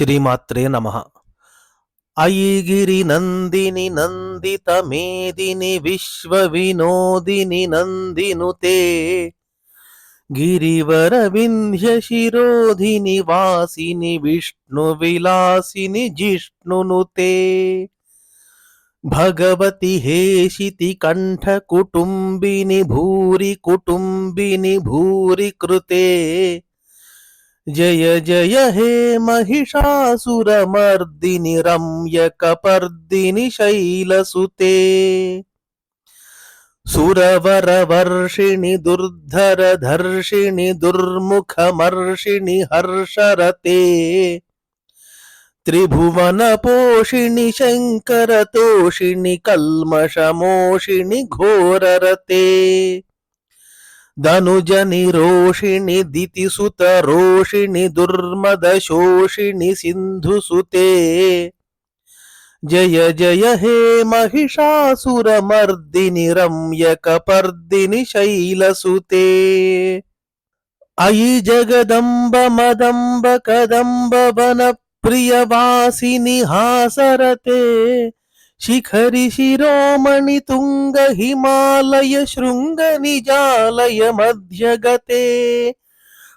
श्रीमात्रे नमः। अयिगिरिनन्दिनि नन्दितमेदिनि विश्वविनोदिनि नन्दिनुते गिरिवरविन्ध्यशिरोधिनि वासिनि विष्णुविलासिनि जिष्णुनुते भगवति हेशिति कुटुंबिनी भूरी कृते జయ జయ హే మహిషాసురమర్దిని రమ్య కపర్దిని శైలసుతే సురవరవర్షిణి దుర్ధరధర్షిణి దుర్ముఖమర్షిణి హర్షరతే. త్రిభువన పోషిణి శంకరతోషిణి కల్మషమోషిణి ఘోరరతే. ధనుజని రోషిణి దితిసుత రోషిణి దుర్మద శోషిణి సింధుసుతే జయ జయ హే మహిషాసురమర్దిని రమ్యకపర్దిని శైలసుతే అయి జగదంబ మదంబ కదంబ వన ప్రియవాసిని హాసరతే. शिखरि शिरोमणि तुङ्ग हिमालय शृङ्ग निजालय मध्यगते।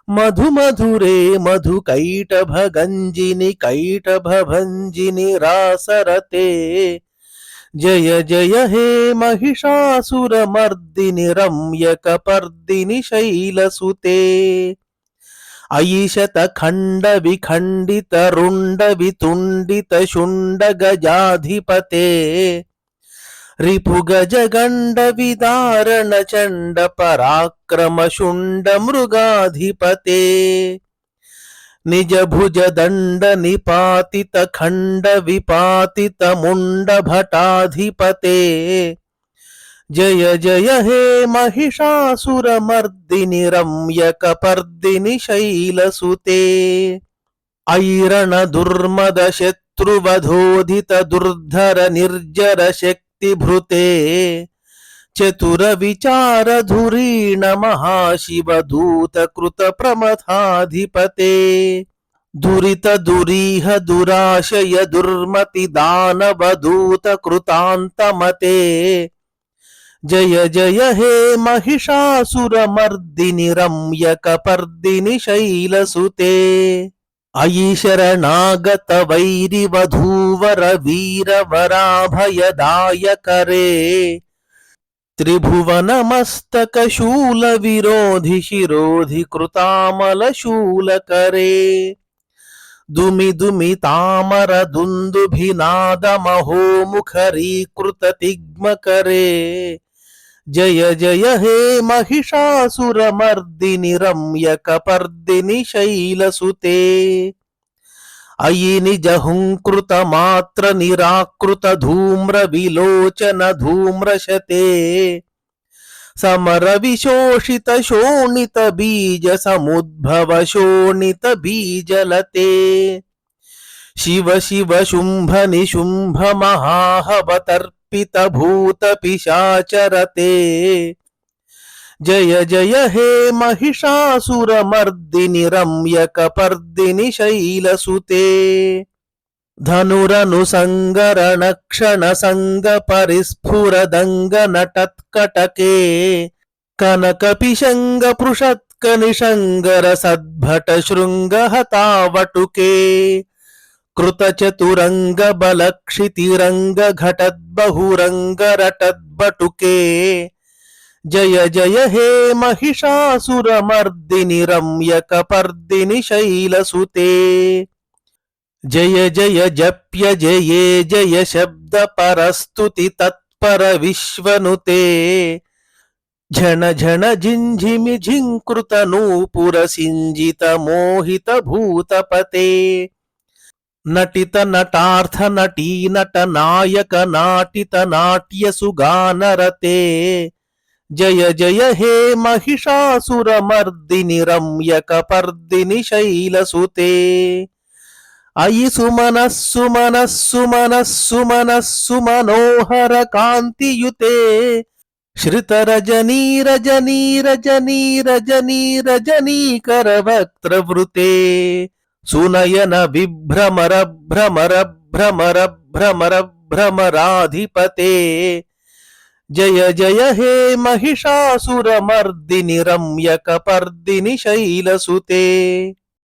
मधु मधुरे मधु कैटभ गञ्जिनि कैटभ भञ्जिनि रासरते। जय जय हे महिषासुरमर्दिनि रम्यकपर्दिनि शैलसुते। ऐशत खण्ड అయిషత ఖండ విఖండిత రుండ వితుండిత శుండ గజాధిపతే రిపుగజగండ విదారణ చండ పరాక్రమ శుండ మృగాధిపతే నిజ భుజ దండ నిపాతిత ఖండ విపాతిత ముండ భటాధిపతే జయ జయ హే మహిషాసురమర్దిని రమ్యకపర్దిని శైలసుతే ఐరణ దుర్మద శత్రువధోధిత దుర్ధర నిర్జర శక్తిభృతే చతుర విచారధురీణ మహాశివదూత కృత ప్రమథాధిపతే. దురిత దురీహ దురాశయ దుర్మతి దానవదూత కృతాంతమతే. जय जय हे महिषासुरमर्दिनि वीर शैलसुते। त्रिभुवन मस्तक शूल विरोधि शिरोधि कृतामल शूल करे दुमि दुमि तामर दुंदुभिनाद महो मुखरी कृत तिग्म करे जय जय हे महिषासुरमर्दिनि रम्यकपर्दिनि शैलसुते। अयि शोणित बीज समरविशोषितशोणितबीजसमुद्भवशोणितबीजलते। शिव शिव शुम्भनिशुम्भमहाहवतर्प पितभूतपिशाचरते जय जय हे महिषासुरमर्दिनि रम्यकपर्दिनि शैलसुते धनुरनुसङ्गरणक्षणसङ्गपरिस्फुरदङ्गनटत्कटके कनकपिशङ्गपृषत्कनिशङ्गर कृतचतुरङ्गबलक्षितिरङ्गघटद्बहुरङ्गरटद्बटुके। जय जय, हे महिषासुरमर्दिनि रम्यकपर्दिनि शैलसुते जय जय, जप्य, जये जय शब्दपरस्तुति तत्परविश्वनुते झन झन झिञ्झिमि झिङ्कृतनूपुरसिञ्जितमोहितभूतपते నటిత నటార్థ నటీ నట నాయక నాటిత నాట్య సుగానరతే. జయ జయ హే మహిషాసురమర్దిని రమ్యక పర్దిని శైలసుతే. అయి సుమనస్సు మనస్సు మనస్సు మనస్సు మనోహర కాంతియుతే. శ్రితరజనీ వక్త్రవృతే సునయన బిభ్రమర భ్రమర భ్రమర భ్రమర భ్రమరాధిపతే। జయ జయ హే మహిషాసురమర్దిని రమ్యకపర్దిని శైలసుతే।